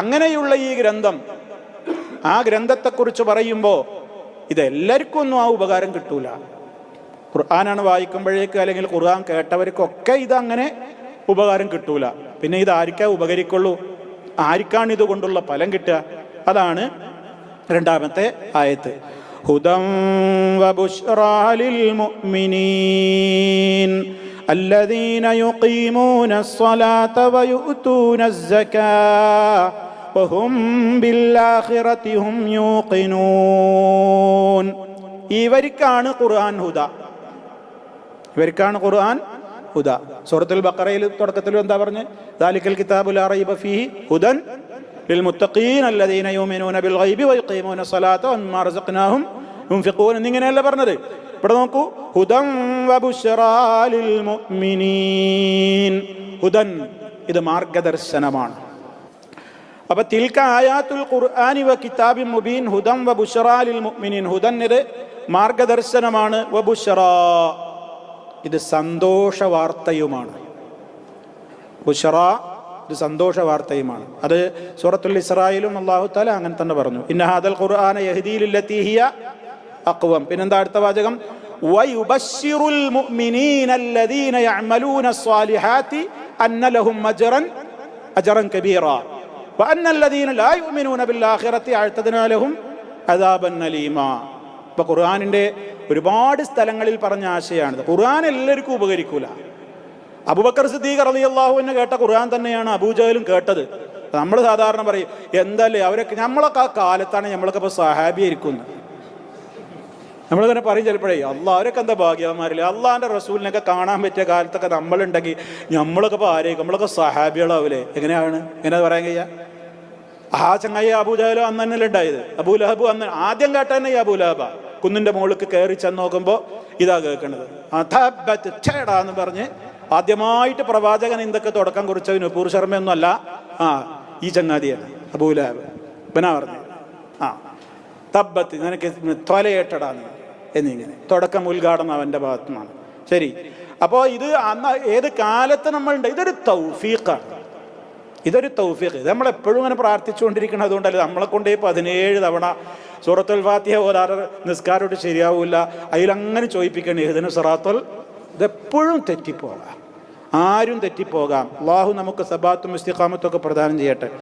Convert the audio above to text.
അങ്ങനെയുള്ള ഈ ഗ്രന്ഥം ആ ഗ്രന്ഥത്തെക്കുറിച്ച് പറയുമ്പോൾ ഇതെല്ലാവർക്കും ഒന്നും ആ ഉപകാരം കിട്ടൂല ഖുർആനാണ് വായിക്കുമ്പോഴേക്ക് അല്ലെങ്കിൽ ഖുർആൻ കേട്ടവർക്കൊക്കെ ഇതങ്ങനെ ഉപകാരം കിട്ടൂല പിന്നെ ഇത് ആർക്കാ ഉപകരിക്കുള്ളൂ ആർക്കാണ് ഇതുകൊണ്ടുള്ള ഫലം കിട്ടുക അതാണ് രണ്ടാമത്തെ ആയത്ത് ഹുദം വബുശ്റാലിൽ മുഅ്മിനീൻ الذين يقيمون الصلاة ويؤتون الزكاة وهم بالآخرة هم يوقنون ഇവർക്കാണ് ഖുർആൻ ഹുദ ഇവർക്കാണ് ഖുർആൻ ഹുദ സൂറത്തുൽ ബഖറയിൽ തുടക്കത്തിൽ എന്താ പറഞ്ഞ് ദാലിക്കൽ കിതാബു ലാ റൈബ ഫീഹി ഹുദൻ ലിൽമുത്തഖീൻ അല്ലദീന യുമിനൂന ബിൽ ഗൈബി വയഖീമൂന സ്വലാത്ത വമിമ്മാ റസഖ്നാഹും യുൻഫിഖൂൻ എന്നിങ്ങനെയല്ല പറഞ്ഞത് ഇവിടെ നോക്കൂ ഹുദൻ വബുശ്റാ ലിൽ മുഅ്മിനീൻ ഹുദൻ ഇത് മാർഗദർശനമാണ് അപ്പൊ തിൽക്ക ആയാത്തുൽ ഖുർആനി വ കിതാബി മുബീൻ ഹുദം വ ബുഷറാലിൽ മുഅ്മിനീൻ ഹുദൻ ഇത് മാർഗദർശനമാണ് വ ബുഷറാ ഇത് സന്തോഷ വാർത്തയുമാണ് ബുഷറ ഇത് സന്തോഷ വാർത്തയുമാണ് അത് സൂറത്തുൽ ഇസ്രായിലും അള്ളാഹു താല അങ്ങനെ തന്നെ പറഞ്ഞു ഇന്ന ഹാദൽ ഖുർആന യഹ്ദീലില്ലത്തി ഹിയ അഖ്വം പിന്നെന്താ അടുത്ത വാചകം ويبشر المؤمنين الذين يعملون الصالحات أن لهم أجرا أجرا كبيرا ആഴ്ത്തതിനാലും അതാബന്നലീമ ഇപ്പൊ ഖുർആാനിന്റെ ഒരുപാട് സ്ഥലങ്ങളിൽ പറഞ്ഞ ആശയമാണിത് ഖുർആൻ എല്ലാവർക്കും ഉപകരിക്കൂല. അബുബക്കർ സിദ്ദീഖ് അലി എന്നെ കേട്ട ഖുർആൻ തന്നെയാണ് അബൂജഹലും കേട്ടത്. നമ്മൾ സാധാരണ പറയും എന്തല്ലേ അവരൊക്കെ നമ്മളൊക്കെ ആ കാലത്താണ് നമ്മളൊക്കെ സഹാബി സഹാബിയായിരിക്കുന്നത് നമ്മളിങ്ങനെ പറയും ചിലപ്പോഴേ അള്ളാഹ് അവരൊക്കെ എന്താ ഭാഗ്യവന്മാരില്ലേ? അള്ളാഹിന്റെ റസൂലിനൊക്കെ കാണാൻ പറ്റിയ കാലത്തൊക്കെ നമ്മളുണ്ടെങ്കിൽ നമ്മളൊക്കെ ഇപ്പോൾ ആരെയും നമ്മളൊക്കെ സഹാബികളാവില്ലേ എങ്ങനെയാണ്? എങ്ങനെ പറയാൻ കഴിയുക ആ ചങ്ങായി അബൂജാലോ അന്ന് തന്നെ ഉണ്ടായത്? അബൂലഹബു അന്ന് ആദ്യം കേട്ട തന്നെ ഈ അബൂലഹബ കുന്നിന്റെ മുകളിൽ കയറി ചെന്ന് നോക്കുമ്പോൾ ഇതാ കേൾക്കുന്നത് അഥബത്ത് ഛേടാ എന്ന് പറഞ്ഞ് ആദ്യമായിട്ട് പ്രവാചകൻ എന്തൊക്കെ തുടക്കം കുറിച്ച നുപൂർ ശർമ്മയൊന്നും അല്ല. ആ ഈ ചങ്ങാതിയാണ് അബൂലഹബ് പിന്നെ പറഞ്ഞു. ആ തബ്ബത്ത് നിനക്ക് തൊലയേട്ടടാന്ന് എന്നിങ്ങനെ. തുടക്കം ഉദ്ഘാടനം അവന്റെ ഭാഗത്തു നിന്നാണ് ശരി. അപ്പോൾ ഇത് അന്ന് ഏത് കാലത്ത് നമ്മളുണ്ട്? ഇതൊരു തൗഫീഖാണ്. ഇതൊരു തൗഫീഖ്. ഇത് നമ്മളെപ്പോഴും ഇങ്ങനെ പ്രാർത്ഥിച്ചുകൊണ്ടിരിക്കണം അതുകൊണ്ടല്ല നമ്മളെ കൊണ്ട് പതിനേഴ് തവണ സൂറത്തുൽ ഫാത്തിഹ ഓതാറ് നിസ്കാരോട്ട് ശരിയാവില്ല അതിലങ്ങനെ ചോദിപ്പിക്കണം ഇതിന് സറാത്തുൽ ഇതെപ്പോഴും തെറ്റിപ്പോകാം. ആരും തെറ്റിപ്പോകാം. അള്ളാഹു നമുക്ക് സബാത്തും ഇസ്തിഖാമത്തും ഒക്കെ പ്രദാനം ചെയ്യട്ടെ.